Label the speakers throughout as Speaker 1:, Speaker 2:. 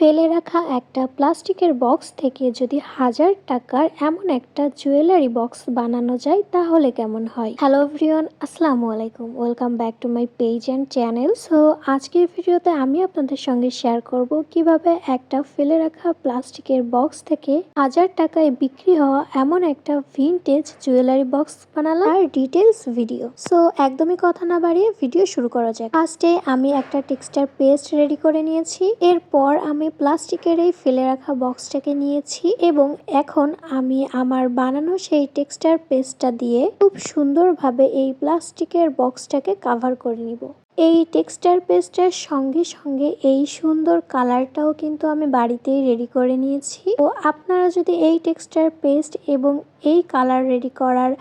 Speaker 1: ফেলে রাখা একটা প্লাস্টিকের বক্স থেকে যদি হাজার টাকার এমন একটা জুয়েলারি বক্স বানানো যায়, তাহলে কেমন হয়? হ্যালো এভরিওয়ান আসসালামু আলাইকুম। Welcome back to my page and channel so আজকের ভিডিওতে আমি আপনাদের সঙ্গে শেয়ার করব কীভাবে একটা ফেলে রাখা প্লাস্টিকের বক্স থেকে হাজার টাকায় বিক্রি হওয়া এমন একটা ভিনটেজ জুয়েলারি বক্স বানালাম আর ডিটেলস ভিডিও সো একদমই কথা না বাড়িয়ে ভিডিও শুরু করা যাক। ফার্স্টে আমি একটা টেক্সচার পেস্ট রেডি করে নিয়েছি। এরপর আমি প্লাস্টিকের এই ফেলে রাখা বক্সটাকে নিয়েছি এবং এখন আমি আমার বানানো সেই টেক্সচার পেস্টটা দিয়ে খুব সুন্দরভাবে এই প্লাস্টিকের বক্সটাকে কাভার করে নিব। এই টেক্সচার পেস্টের সঙ্গে সঙ্গে এই সুন্দর কালারটাও কিন্তু আমি বাড়িতেই রেডি করে নিয়েছি। তো আপনারা যদি এই টেক্সচার পেস্ট এবং এই কালার রেডি করার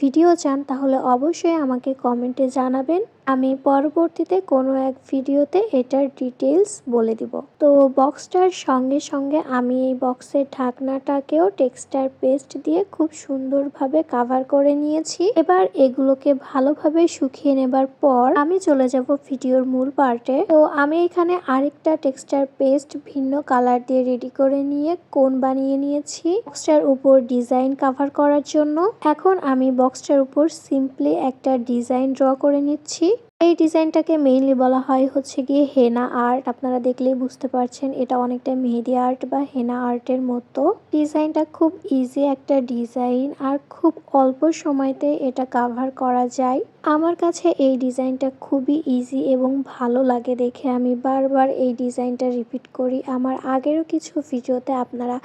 Speaker 1: ভিডিও চান, তাহলে অবশ্যই আমাকে কমেন্টে জানাবেন। আমি পরবর্তীতে কোনো এক ভিডিওতে এটার ডিটেলস বলে দিব। তো বক্সটার সঙ্গে সঙ্গে আমি এই বক্সের ঢাকনাটাকেও টেক্সটার পেস্ট দিয়ে খুব সুন্দরভাবে কাভার করে নিয়েছি। এবার এগুলোকে ভালোভাবে শুকিয়ে নেবার পর আমি চলে যাব ভিডিওর মূল পার্টে। তো আমি এখানে আরেকটা টেক্সটার পেস্ট ভিন্ন কালার দিয়ে রেডি করে নিয়ে কোন বানিয়ে নিয়েছি, বক্সটার উপর ডিজাইন কাভার করার জন্য। এখন আমি বক্সটার উপর সিম্পলি একটা ডিজাইন ড্র করে নিচ্ছি। এই ডিজাইনটাকে মেইনলি বলা হয় হচ্ছে গিয়ে হেনা আর্ট। আপনারা দেখলেই বুঝতে পারছেন এটা অনেকটা মেহেদি আর্ট বা হেনা আর্টের মতো। ডিজাইনটা খুব ইজি একটা ডিজাইন আর খুব অল্প সময়তে এটা কাভার করা যায়। আমার কাছে এই ডিজাইনটা খুবই ইজি এবং ভালো লাগে দেখে। আমি বারবার এই ডিজাইনটা রিপিট করি। আমার আগেরও কিছু ভিডিওতে আপনারা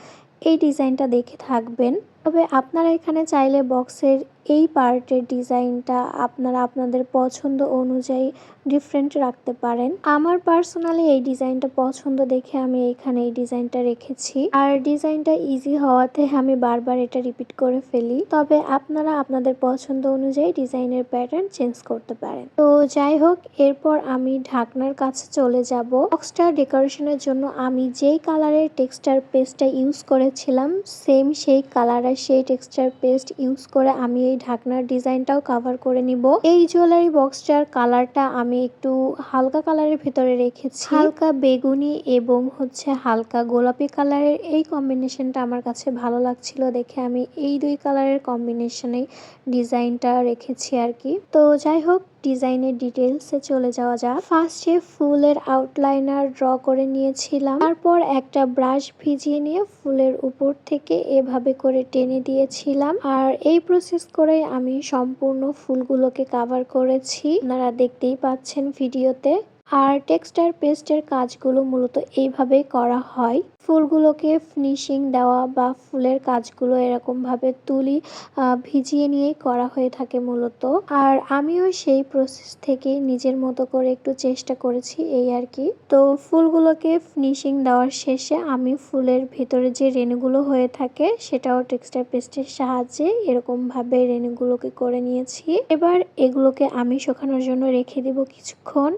Speaker 1: এই ডিজাইনটা দেখে থাকবেন। তবে আপনারা এখানে চাইলে বক্সের এই পার্টের ডিজাইনটা আপনারা আপনাদের পছন্দ অনুযায়ী ডিফারেন্ট রাখতে পারেন। আমার পার্সোনালি এই ডিজাইনটা পছন্দ দেখে আমি এখানে এই ডিজাইনটা রেখেছি। আর ডিজাইনটা ইজি হওয়াতে আমি বারবার এটা রিপিট করে ফেলি। তবে আপনারা আপনাদের পছন্দ অনুযায়ী ডিজাইনের প্যাটার্ন চেঞ্জ করতে পারেন। তো যাই হোক, এরপর আমি ঢাকনার কাছে চলে যাব। বক্সটা ডেকোরেশনের জন্য আমি যেই কালারের টেক্সচার পেস্টটা ইউজ করেছিলাম সেম সেই কালার আর সেই টেক্সচার পেস্ট ইউজ করে আমি এই ঢাকনার ডিজাইনটাও কাভার করে নিব। এই জুয়েলারি বক্সটার কালারটা আমি একটু হালকা কালারের ভিতরে রেখেছি। হালকা বেগুনি এবং হচ্ছে হালকা গোলাপি কালারের এই কম্বিনেশনটা আমার কাছে ভালো লাগছিল দেখে আমি এই দুই কালারের কম্বিনেশনে ডিজাইনটা রেখেছি আর কি। তো যাই হোক ডিজাইনের ডিটেলসে চলে যাওয়া যাক। ফার্স্টে ফুলের আউটলাইনার ড্র করে নিয়েছিলাম। তারপর একটা ব্রাশ ভিজিয়ে নিয়ে ফুলের উপর থেকে এভাবে করে টেনে দিয়েছিলাম। আর এই প্রসেস করে আমি সম্পূর্ণ ফুলগুলোকে কাভার করেছি। আপনারা দেখতেই পাচ্ছেন ভিডিওতে। আর টেক্সটার পেস্টের কাজগুলো মূলত এইভাবেই করা হয়। ফুলগুলোকে ফিনিশিং দেওয়া বা ফুলের কাজগুলো এরকমভাবে তুলি ভিজিয়ে নিয়েই করা হয়ে থাকে মূলত। আর আমিও সেই প্রসেস থেকে নিজের মতো করে একটু চেষ্টা করেছি এই আর কি। তো ফুলগুলোকে ফিনিশিং দেওয়ার শেষে আমি ফুলের ভিতরে যে রেণুগুলো হয়ে থাকে, সেটাও টেক্সটার পেস্টের সাহায্যে এরকমভাবে রেণুগুলোকে করে নিয়েছি। এবার এগুলোকে আমি শুকানোর জন্য রেখে দিব কিছুক্ষণ।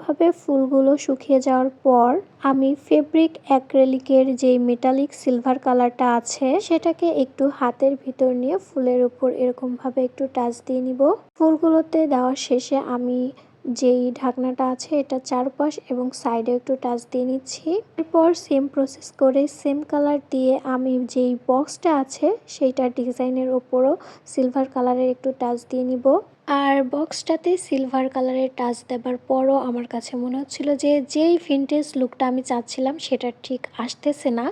Speaker 1: ভালোভাবে ফুলগুলো শুকিয়ে যাওয়ার পর আমি ফেব্রিক অ্যাক্রেলিকের যেই মেটালিক সিলভার কালারটা আছে, সেটাকে একটু হাতের ভিতর নিয়ে ফুলের উপর এরকমভাবে একটু টাচ দিয়ে নিব। ফুলগুলোতে দেওয়ার শেষে আমি যেই ঢাকনাটা আছে, এটা চারপাশ এবং সাইডে একটু টাচ দিয়ে নিচ্ছি। এরপর সেম প্রসেস করে সেম কালার দিয়ে আমি যেই বক্সটা আছে, সেইটা ডিজাইনের ওপরও সিলভার কালারের একটু টাচ দিয়ে নিব। আর বক্সটাতে সিলভার কালারের টাচ দেবার পরও আমার কাছে মনে হচ্ছিল যে যেই ভিনটেজ লুকটা আমি চাচ্ছিলাম সেটা ঠিক আসতেছে না।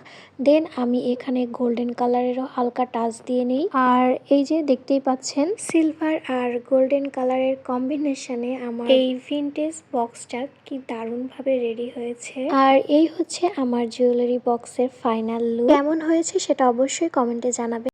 Speaker 1: দেন আমি এখানে গোল্ডেন কালারেরও হালকা টাচ দিয়ে নিই। আর এই যে দেখতেই পাচ্ছেন সিলভার আর গোল্ডেন কালারের কম্বিনেশনে আমার এই ভিনটেজ বক্সটা কি দারুণভাবে রেডি হয়েছে। আর এই হচ্ছে আমার জুয়েলারি বক্সের ফাইনাল লুক কেমন হয়েছে সেটা অবশ্যই কমেন্টে জানাবে।